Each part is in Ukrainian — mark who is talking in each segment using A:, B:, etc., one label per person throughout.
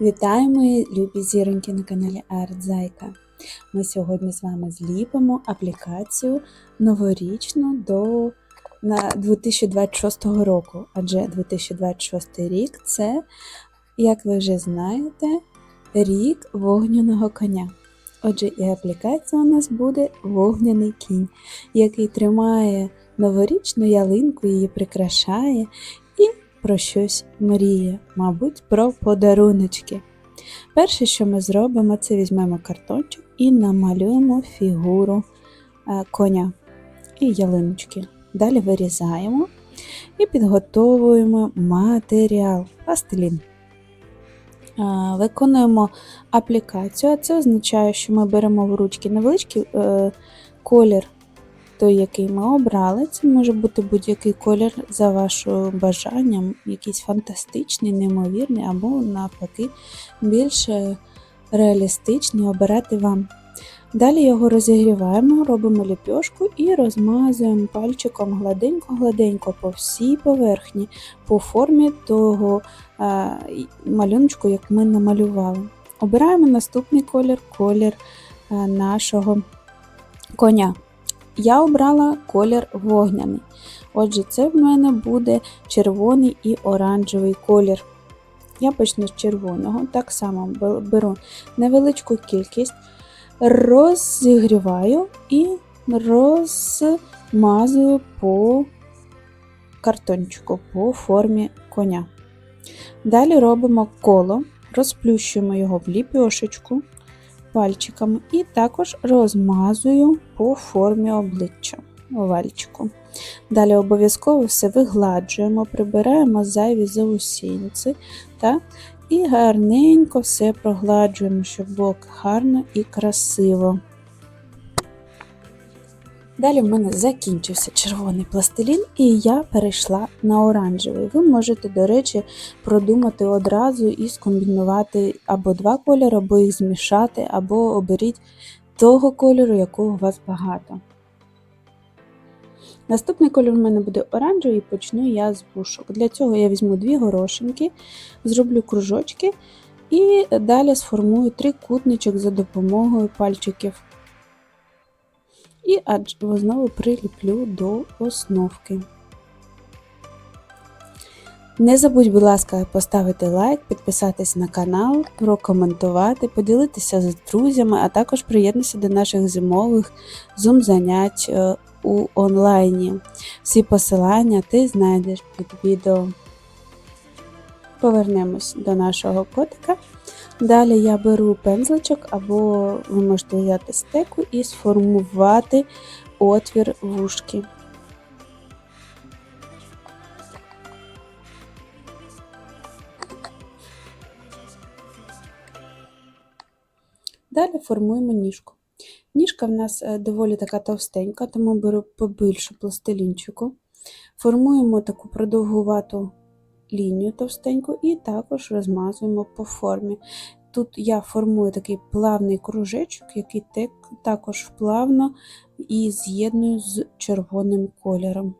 A: Вітаю, мої любі зіроньки на каналі Артзайка. Ми сьогодні з вами зліпимо аплікацію новорічну до на 2026 року. Адже 2026 рік це, як ви вже знаєте, рік вогняного коня. Отже, і аплікація у нас буде вогняний кінь, який тримає новорічну ялинку, її прикрашає про щось мріє, мабуть, про подаруночки. Перше, що ми зробимо, це візьмемо картончик і намалюємо фігуру е, коня і ялиночки. Далі вирізаємо і підготовуємо матеріал пластилін. Е, Виконуємо аплікацію, а це означає, що ми беремо в ручки невеличкий е, колір, той, який ми обрали. Це може бути будь-який колір за вашим бажанням, якийсь фантастичний, неймовірний, або, навпаки, більш е, реалістичний обирати вам. Далі його розігріваємо, робимо ліпьошку і розмазуємо пальчиком гладенько-гладенько по всій поверхні, по формі того е, малюночку, як ми намалювали. Обираємо наступний колір колір е, нашого коня. Я обрала колір вогняний. Отже, це в мене буде червоний і оранжевий колір. Я почну з червоного, так само беру невеличку кількість, розігріваю і розмазую по картончику по формі коня. Далі робимо коло, розплющуємо його в ліпьошечку пальчиками і також розмазую по формі обличчя овальчику. Далі обов'язково все вигладжуємо, прибираємо зайві заусінці та і гарненько все прогладжуємо, щоб було гарно і красиво. Далі в мене закінчився червоний пластилін, і я перейшла на оранжевий. Ви можете, до речі, продумати одразу і скомбінувати або два кольори, або їх змішати, або оберіть того кольору, якого у вас багато. Наступний кольор у мене буде оранжевий і почну я з вушок. Для цього я візьму дві горошинки, зроблю кружочки і далі сформую трикутничок за допомогою пальчиків. І знову приліплю до основки. Не забудь, будь ласка, поставити лайк, підписатись на канал, прокоментувати, поділитися з друзями, а також приєднатися до наших зимових зум-занять е, у онлайні. Всі посилання ти знайдеш під відео. Повернемось до нашого котика. Далі я беру пензличок, або ви можете взяти стеку і сформувати отвір вушки. Далі формуємо ніжку. Ніжка в нас е, доволі така товстенька, тому беру побільше пластилінчику. Формуємо таку продовгувату лінію товстеньку і також розмазуємо по формі. Тут я формую такий плавний кружечок, який також плавно і з'єдную з червоним кольором.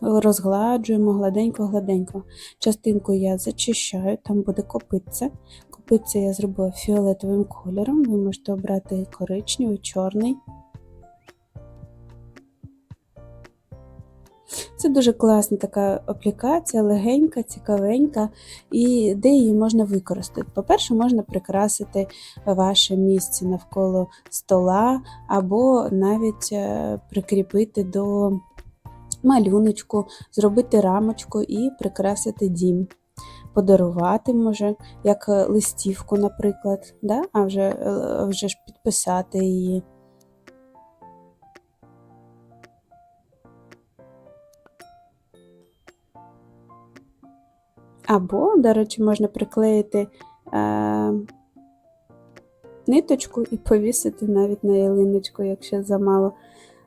A: Розгладжуємо гладенько-гладенько. Частинку я зачищаю, там буде копитце. Копитце я зробила фіолетовим кольором, ви можете обрати коричневий, чорний. Це дуже класна така аплікація, легенька, цікавенька, і де її можна використати. По-перше, можна прикрасити ваше місце навколо стола, або навіть е, прикріпити до малюночку, зробити рамочку і прикрасити дім. Подарувати може, як листівку, наприклад, да? а вже, е, вже ж підписати її. Або, до речі, можна приклеїти е, ниточку і повісити навіть на ялиночку, якщо замало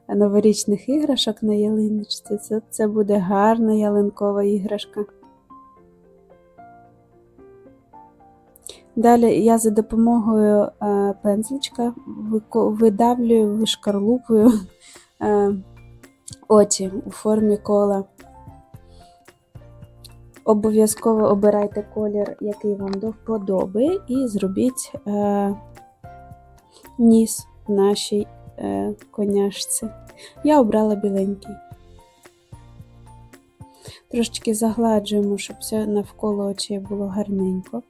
A: новорічних іграшок на ялиночці. Це, це буде гарна ялинкова іграшка. Далі я за допомогою е, пензличка видавлюю вишкарлупою е, очі у формі кола. Обов'язково обирайте колір, який вам до вподоби, і зробіть е, ніс нашій е, коняшці. Я обрала біленький. Трошечки загладжуємо, щоб все навколо очей було гарненько.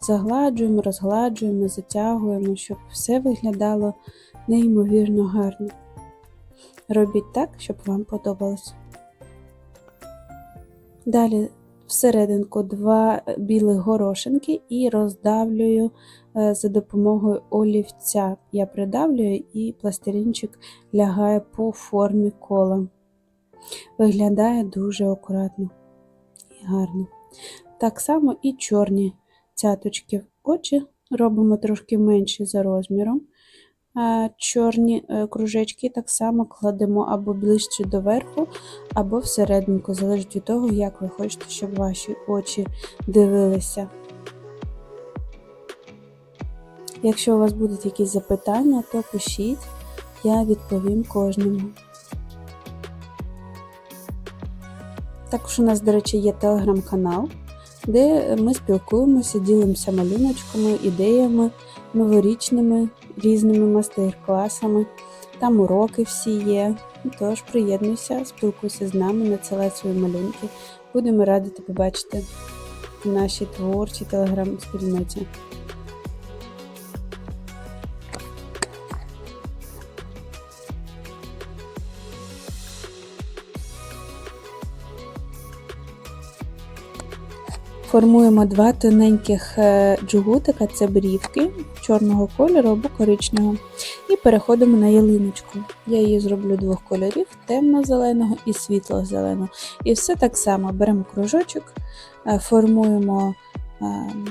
A: Загладжуємо, розгладжуємо, затягуємо, щоб все виглядало неймовірно гарно. Робіть так, щоб вам подобалось. Далі всерединку два білих горошинки і роздавлюю е, за допомогою олівця. Я придавлюю і пластилінчик лягає по формі кола. Виглядає дуже акуратно і гарно. Так само і чорні цяточки очі робимо трошки менші за розміром. Чорні е, кружечки так само кладемо або ближче до верху, або всерединку, залежить від того, як ви хочете, щоб ваші очі дивилися. Якщо у вас будуть якісь запитання, то пишіть, я відповім кожному. Також у нас, до речі, є телеграм-канал, де ми спілкуємося, ділимося малюночками, ідеями новорічними, різними майстер-класами. Там уроки всі є. Тож приєднуйся, спілкуйся з нами, надсилай свої малюнки. Будемо раді тебе побачити в нашій творчій телеграм-спільноті. Формуємо два тоненьких е, джгутика, це брівки чорного кольору або коричневого. І переходимо на ялиночку. Я її зроблю двох кольорів: темно-зеленого і світло-зеленого. І все так само беремо кружочок, е, формуємо е,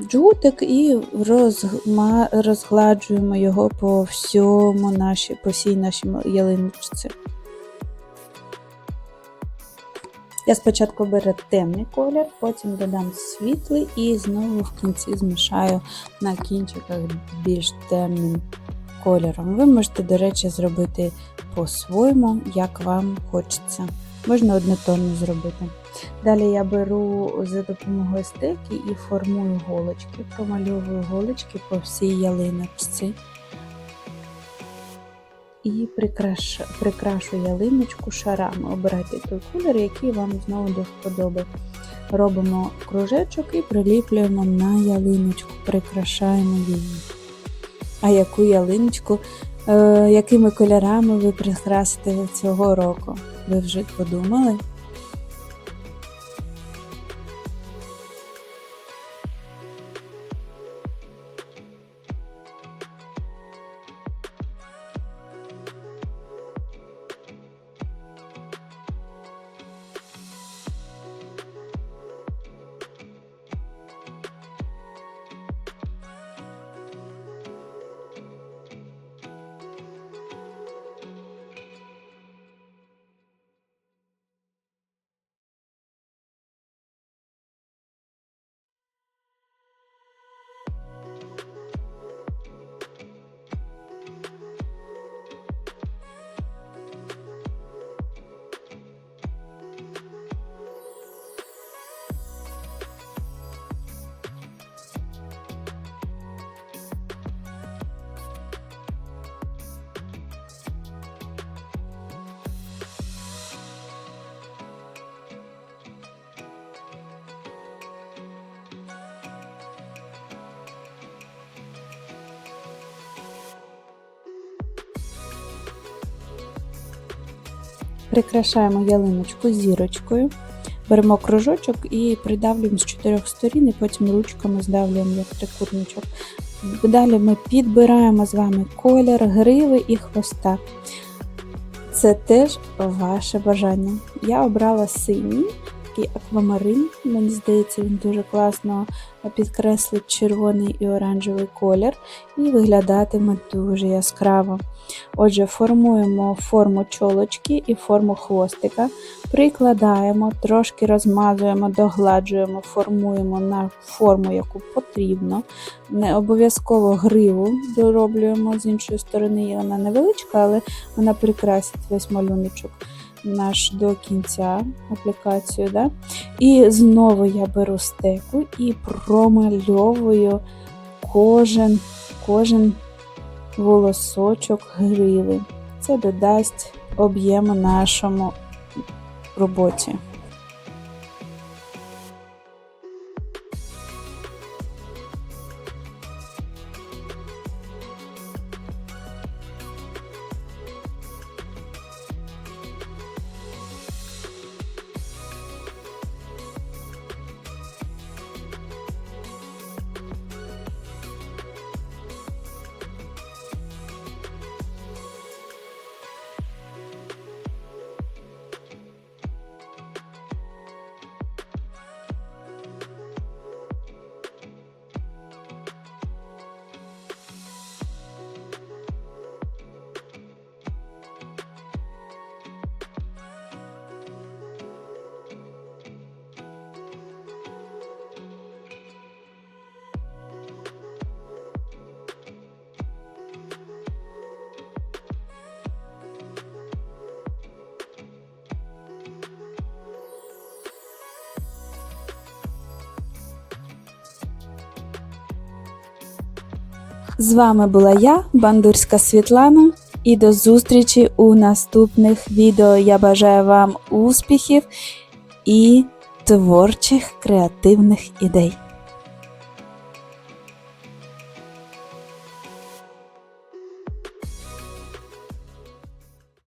A: джгутик і розгма... розгладжуємо його по всьому нашій, по всій нашій ялиночці. Я спочатку беру темний колір, потім додам світлий і знову в кінці змішаю на кінчиках більш темним кольором. Ви можете, до речі, зробити по-своєму, як вам хочеться. Можна однотонно зробити. Далі я беру за допомогою стеки і формую голочки, промальовую голочки по всій ялиночці і прикраш... прикрашу ялиночку шарами. Обирайте той колір, який вам знову до вподоби. Робимо кружечок і приліплюємо на ялиночку, прикрашаємо її. А яку ялиночку, е, якими кольорами ви прикрасите цього року? Ви вже подумали? Прикрашаємо ялиночку зірочкою. Беремо кружочок і придавлюємо з чотирьох сторін, і потім ручками здавлюємо як трикутничок. Далі ми підбираємо з вами колір, гриви і хвоста. Це теж ваше бажання. Я обрала синій, такий аквамарин. Мені здається, він дуже класно підкреслить червоний і оранжевий колір, і виглядатиме дуже яскраво. Отже, формуємо форму чолочки і форму хвостика, прикладаємо, трошки розмазуємо, догладжуємо, формуємо на форму, яку потрібно. Не обов'язково гриву дороблюємо з іншої сторони, вона невеличка, але вона прикрасить весь малюночок. Наш до кінця аплікацію. Да? І знову я беру стеку і промальовую кожен, кожен волосочок гриви. Це додасть об'єму нашому роботі. З вами була я, Бандурська Світлана, і до зустрічі у наступних відео. Я бажаю вам успіхів і творчих креативних ідей.